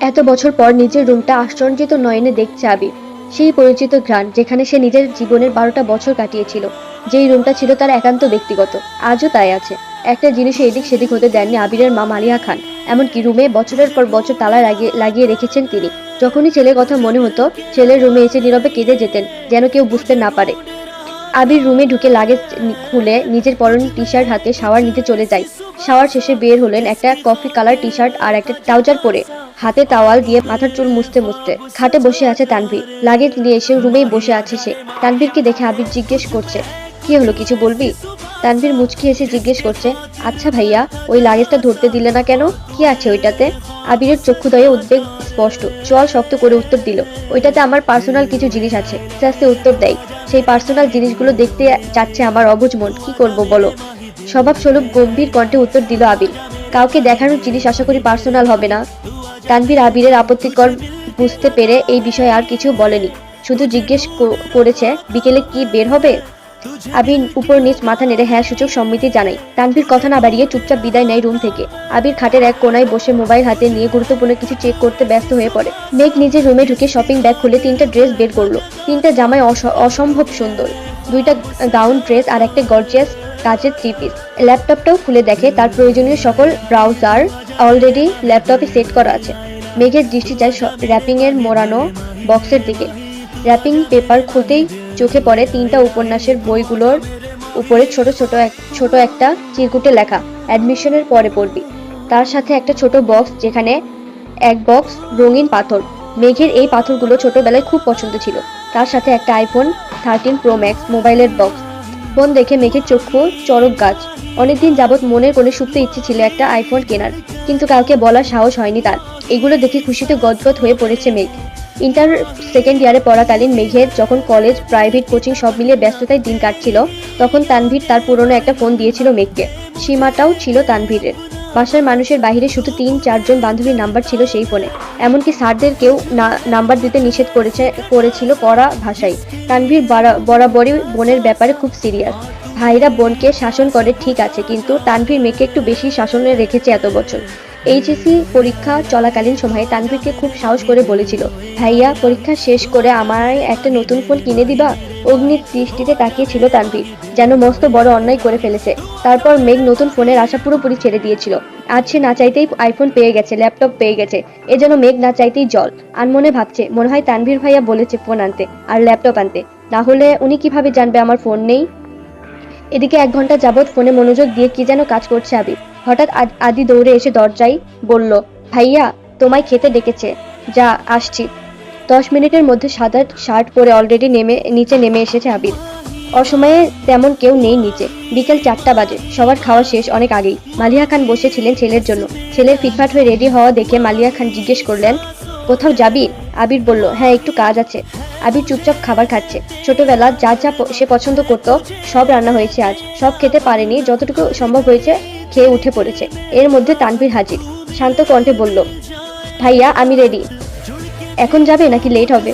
এত বছর পর নিজের রুমটা আশ্চর্যিত নয়নে দেখছে আবির। সেই পরিচিত ঘ্রাণ যেখানে সে নিজের জীবনের বারোটা বছর কাটিয়েছিল। যেই রুমটা ছিল তার একান্ত ব্যক্তিগত। আজও তাই আছে। একটা জিনিসে এদিক সেদিক হতে দেননি আবিরের মা মালিয়া খান। এমনকি রুমে বছরের পর বছর তালা লাগিয়ে লাগিয়ে রেখেছেন তিনি। যখনই ছেলের কথা মনে হতো, ছেলের রুমে এসে নীরবে কেঁদে যেতেন, যেন কেউ বুঝতে না পারে। আবির রুমে ঢুকে লাগেজ নি- খুলে নিজের পরনে টি শার্ট হাতে শাওয়ার নিতে চলে যায়। শাওয়ার শেষে বের হলেন একটা কফি কালার টি শার্ট আর একটা ট্রাউজার পরে। হাতে তাওয়াল দিয়ে মাথার চুল মুছতে মুছতে খাটে বসে আছে তানভীর। লাগেজ নিয়ে এসে রুমেই বসে আছে সে। তানভীরকে দেখে আবির জিজ্ঞেস করছে, কি হলো, কিছু বলবি? তানভীর মুচকি এসে জিজ্ঞেস করছে আচ্ছা ভাইয়া, ওই লাগেজটা ধরতে দিলে না কেন? কি আছে ওইটাতে? আবিরের চক্ষুদয়ে উদ্বেগ স্পষ্ট। চোয়াল শক্ত করে উত্তর দিল, ওইটাতে আমার পার্সোনাল কিছু জিনিস আছে। আস্তে আস্তে উত্তর দেয়, সেই পার্সোনাল জিনিসগুলো দেখতে চাচ্ছে আমার অবুঝ মন। কি করব বলো? স্বভাব স্বরূপ গম্ভীর কণ্ঠে উত্তর দিল আবির। কাউকে দেখানোর জিনিস আশা করি পার্সোনাল হবে না। তানভীর আবিরের আপত্তিকর বুঝতে পেরে এই বিষয়ে আর কিছু বলেনি। শুধু জিজ্ঞেস করেছে, বিকেলে কি বের হবে? আবির উপর নিচ মাথা নেড়ে হ্যাঁ সূচক সম্মতি জানাই। তানভীর কথা না বাড়িয়ে চুপচাপ বিদায় নেয় রুম থেকে। আবির খাটের এক কোনায় বসে মোবাইল হাতে নিয়ে গুরুত্বপূর্ণ কিছু চেক করতে ব্যস্ত হয়ে পড়ে। মেঘ নিজের রুমে ঢুকে শপিং ব্যাগ খুলে তিনটা ড্রেস বের করল। তিনটা অস- অসম্ভব সুন্দর। দুইটা গাউন ড্রেস আর একটা গর্জিয়াস কাজের থ্রি পিস ল্যাপটপটাও খুলে দেখে তার প্রয়োজনীয় সকল ব্রাউজার অলরেডি ল্যাপটপে সেট করা আছে। মেঘের দৃষ্টি যায় র্যাপিং এর মোড়ানো বক্সের দিকে। র্যাপিং পেপার খুলতেই চোখে পড়ে তিনটা উপন্যাসের বইগুলোর উপরে ছোট ছোট এক ছোট একটা চিরকুটে লেখা অ্যাডমিশনের পরে পড়বি। তার সাথে একটা ছোট বক্স যেখানে এক বক্স রঙিন পাথর। মেঘের এই পাথরগুলো ছোটবেলায় খুব পছন্দ ছিল। তার সাথে একটা আইফোন থার্টিন প্রো ম্যাক্স মোবাইলের বক্স ফোন দেখে মেঘের চক্ষু চরক গাছ। অনেকদিন যাবৎ মনের কোণে সুপ্ত ইচ্ছে ছিল একটা আইফোন কেনার, কিন্তু কাউকে বলার সাহস হয়নি তার। এগুলো দেখে খুশিতে গদগদ হয়ে পড়েছে মেঘ। ইন্টার সেকেন্ড ইয়ারে পড়াকালীন মেঘের যখন কলেজ, প্রাইভেট কোচিং সব মিলিয়ে ব্যস্ততায় দিন কাটছিল, তখন তানভীর তার পুরনো একটা ফোন দিয়েছিল মেঘকে। সীমাটাও ছিল তানভীরের। বাসার মানুষের বাইরে শুধু তিন, চারজন বান্ধবীর নাম্বার ছিল সেই ফোনে। এমনকি স্যারদের কেউ নাম্বার দিতে নিষেধ করেছে, করেছিল কড়া ভাষায়। তানভীর বরা- বরাবরই বোনের ব্যাপারে খুব সিরিয়াস। ভাইরা বোনকে শাসন করে ঠিক আছে, কিন্তু তানভীর মেয়েকে একটু বেশি শাসনে রেখেছে এত বছর। এইচএসসি পরীক্ষা চলাকালীন সময়ে তানভীরকে খুব সাহস করে বলেছিল, ভাইয়া, পরীক্ষা শেষ করে আমায় একটা নতুন ফোন কিনে দিবা? অগ্নির দৃষ্টিতে তাকিয়েছিল তানভীর, যেন মস্ত বড় অন্যায় করে ফেলেছে। তারপর মেঘ নতুন ফোনের আশা পুরোপুরি ছেড়ে দিয়েছিল। আজ সে না চাইতেই আইফোন পেয়ে গেছে ল্যাপটপ পেয়ে গেছে। এ যেন মেঘ না চাইতেই জল। আর মনে ভাবছে, মনে হয় তানভীর ভাইয়া বলেছে ফোন আনতে, আর ল্যাপটপ আনতে। তাহলে উনি কীভাবে জানবে আমার ফোন নেই? এদিকে এক ঘণ্টা যাবৎ ফোনে মনোযোগ দিয়ে কি যেন কাজ করছে আবির। হঠাৎ আদ- দৌড়ে এসে দরজায় বলল, ভাইয়া, তোমায় খেতে ডেকেছে। যা, আসছি। দশ মিনিটের মধ্যে সাদা শার্ট পরে অলরেডি নেমে, নিচে নেমে এসেছে আবির। অসময়ে তেমন কেউ নেই নিচে। বিকেল চারটা বাজে। সবার খাওয়া শেষ অনেক আগেই। মালিয়া খান বসেছিলেন ছেলের জন্য। ছেলের ফিটফাট হয়ে রেডি হওয়া দেখে মালিয়া খান জিজ্ঞেস করলেন, কোথাও যাবি? আবির বলল হ্যাঁ একটু কাজ আছে। আবির চুপচাপ খাবার খাচ্ছে। ছোটবেলা যা যা সে পছন্দ করত, সব রান্না হয়েছে আজ। সব খেতে পারেনি, যতটুকু সম্ভব হয়েছে খেয়ে উঠে পড়েছে। এর মধ্যে তানভীর হাজির। শান্ত কণ্ঠে বলল, ভাইয়া, আমি রেডি এখন যাবে নাকি লেট হবে?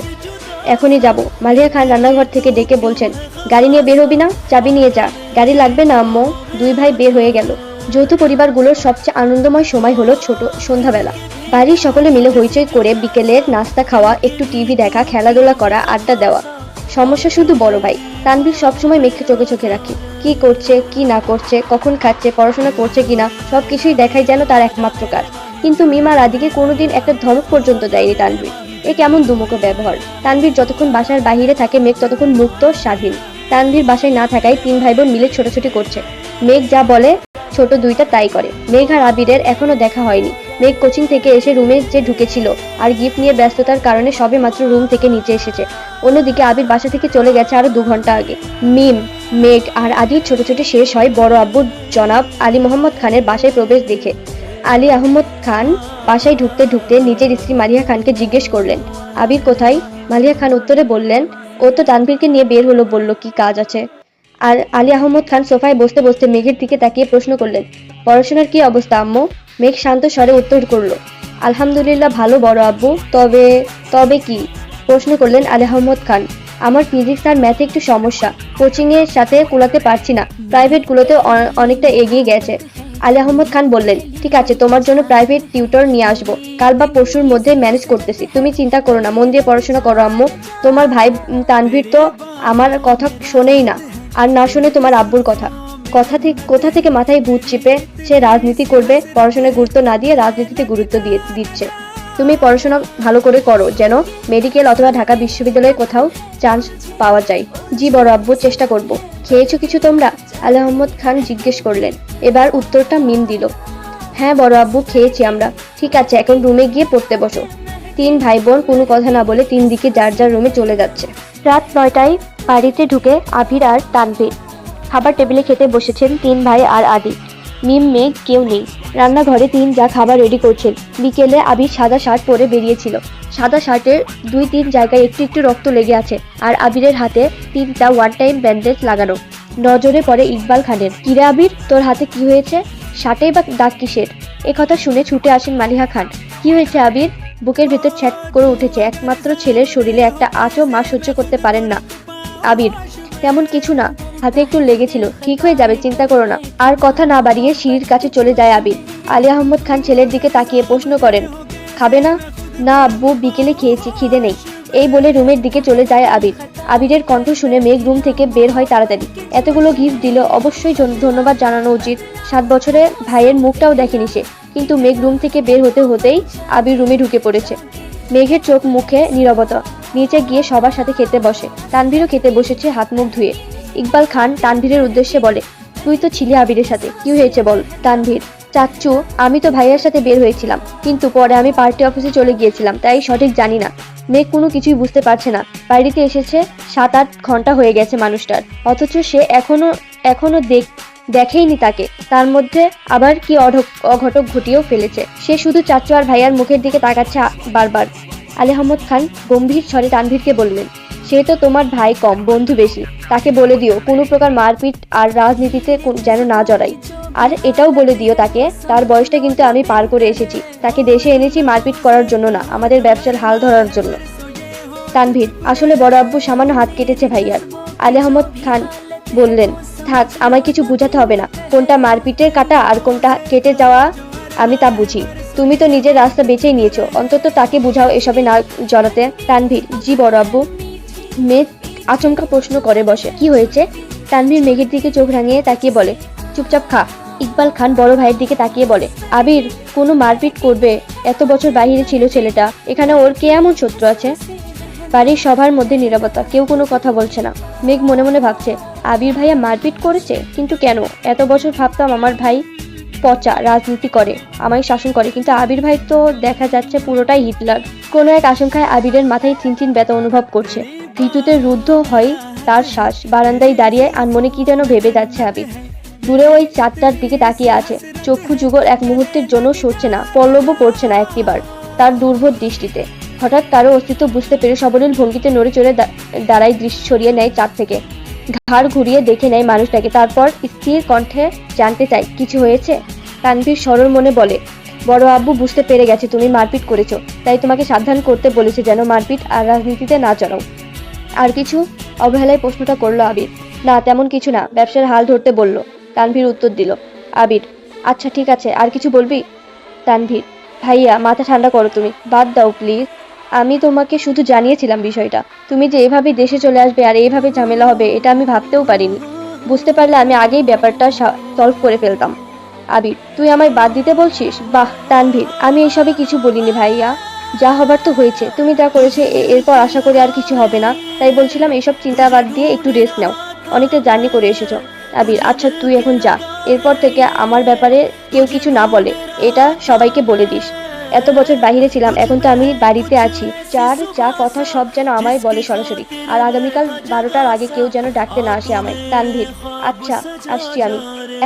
এখনই যাব। মালিয়া খান রান্নাঘর থেকে ডেকে বলছেন, গাড়ি নিয়ে বের হবি না? চাবি নিয়ে যা। গাড়ি লাগবে না, আম্মু। দুই ভাই বের হয়ে গেল। যৌথ পরিবারগুলোর সবচেয়ে আনন্দময় সময় হলো ছোট সন্ধ্যাবেলা। বাড়ির সকলে মিলে হইচই করে বিকেলের নাস্তা খাওয়া, একটু টিভি দেখা, খেলাধুলা করা, আড্ডা দেওয়া। সমস্যা শুধু বড় ভাই। তানভীর সবসময় মেঘকে চোখে চোখে রাখি। কি করছে, কি না করছে, কখন খাচ্ছে, পড়াশোনা করছে কিনা সব কিছুই দেখাই যেন তার একমাত্র কাজ। কিন্তু মিমা রাদিকে কোনোদিন একটা ধমক পর্যন্ত দেয়নি তানভীর। এ কেমন দুমুখো ব্যবহার। তানভীর যতক্ষণ বাসার বাইরে থাকে, মেঘ ততক্ষণ মুক্ত, স্বাধীন। তানভীর বাসায় না থাকায় তিন ভাই বোন মিলে ছোটাছুটি করছে। মেঘ যা বলে, ছোট দুইটা তাই করে। মেঘ আর আবিরের এখনও দেখা হয়নি। মেঘ কোচিং থেকে এসে রুমে যে ঢুকেছিল আর গিফট নিয়ে ব্যস্ততার কারণে সবে মাত্র রুম থেকে নিচে এসেছে। অন্যদিকে আবির বাসা থেকে চলে গেছে আরও দু ঘণ্টা আগে। মিম, মেঘ আর আদির ছোটাছুটি শেষ হয় বড় আব্বু জনাব আলী মোহাম্মদ খানের বাসায় প্রবেশ দেখে। আলী আহমদ খান বাসায় ঢুকতে ঢুকতে নিজের স্ত্রী মালিয়া খানকে জিজ্ঞেস করলেন, আবির কোথায়? মালিয়া খান উত্তরে বললেন, ও তো তানভীরকে নিয়ে বের হলো, বলল, কি কাজ আছে? আর আলী আহমদ খান সোফায় বসতে বসতে মেঘের দিকে তাকিয়ে প্রশ্ন করলেন, পড়াশোনার কি অবস্থা, আম্মু? মেঘ শান্ত স্বরে উত্তর করল, আলহামদুলিল্লাহ ভালো বড় আব্বু, তবে তবে কি? প্রশ্ন করলেন আলী আহমদ খান, আমার ফিজিক্স আর ম্যাথে একটু সমস্যা কোচিং এর সাথে কুলাতে পারছি না, প্রাইভেট গুলোতে অনেকটা এগিয়ে গেছে। আলী আহমদ খান বললেন, ঠিক আছে, তোমার জন্য প্রাইভেট টিউটর নিয়ে আসব, কাল বা পরশুর মধ্যে ম্যানেজ করতেছি, তুমি চিন্তা করো না, মন দিয়ে পড়াশোনা করো আম্মু, তোমার ভাই তানভীর তো আমার কথা শোনেই না, আর না শুনে তোমার আব্বুর কথা। কথা থেকে, কোথা থেকে মাথায় ভূত চেপে সে রাজনীতি করবে, পড়াশোনায় গুরুত্ব না দিয়ে রাজনীতিতে গুরুত্ব দিয়ে, দিচ্ছে। তুমি পড়াশোনা ভালো করে করো, যেন মেডিকেল অথবা ঢাকা বিশ্ববিদ্যালয়ে কোথাও চান্স পাওয়া যায়। জি, বড় আব্বু, চেষ্টা করব। খেয়েছো কিছু তোমরা? আলী আহমদ খান জিজ্ঞেস করলেন। এবার উত্তরটা মিম দিল। হ্যাঁ বড় আব্বু, খেয়েছি আমরা। ঠিক আছে, এখন রুমে গিয়ে পড়তে বসো। তিন ভাই বোন কোনো কথা না বলে তিন দিকে যার যার রুমে চলে যাচ্ছে। রাত নয়টায় বাড়িতে ঢুকে আবির আর তানভীর। খাবার টেবিলে খেতে বসেছেন তিন ভাই আর আদি। মিম, মেঘ, কেউ নেই। রান্নাঘরে তিন যা খাবার রেডি করছেন। বিকেলে আবির সাদা শার্ট পরে বেরিয়েছিল। সাদা শার্টের দুই তিন জায়গায় একটু একটু রক্ত লেগে আছে আর আবিরের হাতে তিনটা ওয়ান টাইম ব্যান্ডেজ লাগানো। নজরে পড়ে ইকবাল খানের। কিরে আবির, তোর হাতে কি হয়েছে? শার্টেই বা দাগ কিসের? এ কথা শুনে ছুটে আসেন মালিহা খান। কি হয়েছে আবির? বুকের ভেতর ছ্যাট করে উঠেছে। একমাত্র ছেলের শরীরে একটা আঁচও মা সহ্য করতে পারেন না। আবির, তেমন কিছু না। হাতে একটু লেগেছিল, ঠিক হয়ে যাবে, চিন্তা করো না। আর কথা না বাড়িয়ে সিঁড়ির কাছে চলে যায় আবির। আলী আহমদ খান ছেলের দিকে তাকিয়ে প্রশ্ন করেন, খাবে না? না আব্বু, বিকেলে খেয়েছি, খিদে নেই। এই বলে রুমের দিকে চলে যায় আবির। আবিরের কণ্ঠ শুনে মেঘ রুম থেকে বের হয় তাড়াতাড়ি। এতগুলো গিফট দিল, অবশ্যই ধন্যবাদ জানানো উচিত। সাত বছরে ভাইয়ের মুখটাও দেখেনি সে, কিন্তু মেঘ রুম থেকে বের হতে হতেই আবির রুমে ঢুকে পড়েছে। মেঘের চোখ মুখে নীরবতা, নিচে গিয়ে সবার সাথে খেতে বসে। তানভীরও খেতে বসেছে হাত মুখ ধুয়ে। ইকবাল খান তানভীরের উদ্দেশ্যে বলে, তুই তো ছিলি আবিরের সাথে। কি হয়েছে বল, তানভীর? চাচ্চু, আমি তো ভাইয়ার সাথে বের হয়েছিলাম, কিন্তু পরে আমি পার্টি অফিসে চলে গিয়েছিলাম, তাই সঠিক জানি না। মেঘ কোনো কিছুই বুঝতে পারছে না। বাড়িতে এসেছে সাত আট ঘণ্টা হয়ে গেছে মানুষটার। অথচ সে এখনও এখনও দেখ, দেখেইনি তাকে। তার মধ্যে আবার কি অঘটক ঘটিয়েও ফেলেছে। সে শুধু চাচ্চু আর ভাইয়ার মুখের দিকে তাকাচ্ছে বারবার। আলী আহমদ খান গম্ভীর স্বরে তানভীরকে বললেন সে তো তোমার ভাই কম বন্ধু বেশি, তাকে বলে দিও কোনো প্রকার মারপিট আর রাজনীতিতে যেন না জড়াই। আর এটাও বলে দিও তাকে, তার বয়সটা কিন্তু আমি পার করে এসেছি। তাকে দেশে এনেছি মারপিট করার জন্য না, আমাদের ব্যবসার হাল ধরার জন্য। তানভীর, আসলে বড় আব্বু সামান্য হাত কেটেছে ভাইয়ার। আলী আহমদ খান বললেন, থাক, আমায় কিছু বুঝাতে হবে না। কোনটা মারপিটের কাটা আর কোনটা কেটে যাওয়া, আমি তা বুঝি। তুমি তো নিজের রাস্তা বেছেই নিয়েছো। অন্তত তাকে বুঝাও এসবে না জড়াতে। তানভীর, জি বড় আব্বু। মেঘ আচমকা প্রশ্ন করে বসে। কি হয়েছে? তানভীর মেঘের দিকে চোখ রাঙিয়ে তাকিয়ে বলে, চুপচাপ খা। ইকবাল খান বড় ভাইয়ের দিকে তাকিয়ে বলে, আবির, কোনো মারপিট করবে? এত বছর বাইরে ছিল ছেলেটা। এখানে ওর কে এমন শত্রু আছে? বাড়ির সবার মধ্যে নিরাপত্তা কেউ কোনো কথা বলছে না। মেঘ মনে মনে ভাবছে, আবির ভাইয়া মারপিট করেছে? কিন্তু কেন? এত বছর ভাবতাম আমার ভাই পচা রাজনীতি করে, আমায় শাসন করে। কিন্তু আবির ভাই তো দেখা যাচ্ছে পুরোটাই হিটলার। কোনো এক আশঙ্কায় আবিরের মাথায় চিনচিন ব্যথা অনুভব করছে। ঋতুতে রুদ্ধ হয় তার শ্বাস বারান্দায় দাঁড়িয়ে আনমনে কি যেন ভেবে যাচ্ছে আবির। দূরে ওই চারটার দিকে তাকিয়ে আছে। চক্ষু যুগল এক মুহূর্তের জন্য সরছে না, পল্লবও পড়ছে না একটিবার তার দুর্বোধ দৃষ্টিতে। হঠাৎ কারও অস্তিত্ব বুঝতে পেরে সবলীল ভঙ্গিতে নড়ে চড়ে দাঁড়ায় দৃষ্টি সরিয়ে নেয় চাঁদ থেকে। ঘাড় ঘুরিয়ে দেখে নেয় মানুষটাকে। তারপর স্থির কণ্ঠে জানতে চায়, কিছু হয়েছে? তানভীর সরল মনে বলে, বড় আব্বু বুঝতে পেরে গেছে, তুমি মারপিট করেছ। তাই তোমাকে সাবধান করতে বলেছে যেন মারপিট আর রাজনীতিতে না চড়াও। আর কিছু? অবহেলায় প্রশ্নটা করল আবির। না, তেমন কিছু না। ব্যবসার হাল ধরতে বলল। তানভীর উত্তর দিল, আবির আচ্ছা ঠিক আছে, আর কিছু বলবি? তানভীর, ভাইয়া, মাথা ঠান্ডা করো তুমি, বাদ দাও, প্লিজ। আমি তোমাকে শুধু জানিয়েছিলাম বিষয়টা। তুমি যে এভাবে দেশে চলে আসবে আর এইভাবে ঝামেলা হবে, এটা আমি ভাবতেও পারিনি। বুঝতে পারলে আমি আগেই ব্যাপারটা সলভ করে ফেলতাম। আবির, তুই আমায় বাদ দিতে বলছিস? বাহ, তানভীর, আমি এসবে কিছু বলিনি ভাইয়া। যা হবার তো হয়েছে, তুমি যা করেছ এরপর আশা করি আর কিছু হবে না। তাই বলছিলাম এসব চিন্তা বাদ দিয়ে একটু রেস্ট নাও। অনেকটা জার্নি করে এসেছ। আবির আচ্ছা তুই এখন যা। এরপর থেকে আমার ব্যাপারে কেউ কিছু না বলে, এটা সবাইকে বলে দিস। এত বছর বাহিরে ছিলাম, এখন তো আমি বাড়িতে আছি। যার যা কথা সব যেন আমায় বলে সরাসরি। আর আগামীকাল বারোটার আগে কেউ যেন ডাকতে না আসে আমায়। তানভীর আচ্ছা আসছি আমি।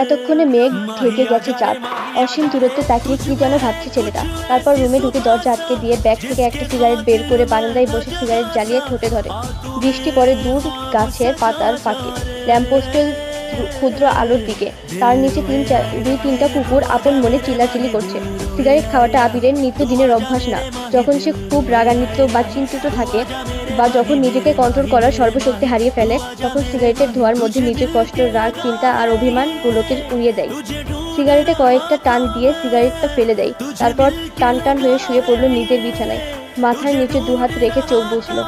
এতক্ষণে মেঘ ঢেকে গেছে চাঁদ। অসীম দূরত্বে তাকিয়ে কি যেন ভাবছে ছেলেটা। তারপর রুমে ঢুকে দরজা আটকে দিয়ে ব্যাগ থেকে একটা সিগারেট বের করে বারান্দায় বসে সিগারেট জ্বালিয়ে ঠোঁটে ধরে। বৃষ্টি পড়ে দূর গাছের পাতার ফাঁকে। ল্যাম্পপোস্টের ক্ষুদ্র আলোর দিকে। তার নিচে তিন চার দুই তিনটা কুকুর আপন মনে চিল্লাচিল্লি করছে। সিগারেট খাওয়াটা আবিরের নিত্যদিনের অভ্যাস না। যখন সে খুব রাগান্বিত বা চিন্তিত থাকে, বা যখন নিজেকে কন্ট্রোল করার সর্বশক্তি হারিয়ে ফেলে, তখন সিগারেটের ধোঁয়ার মধ্যে নিজের কষ্ট, রাগ, চিন্তা আর অভিমানগুলোকে উড়িয়ে দেয়। সিগারেটে কয়েকটা টান দিয়ে সিগারেটটা ফেলে দেয়। তারপর টান টান হয়ে শুয়ে পড়ল নিজের বিছানায়। মাথার নিচে দুহাত রেখে চোখ বুঝলো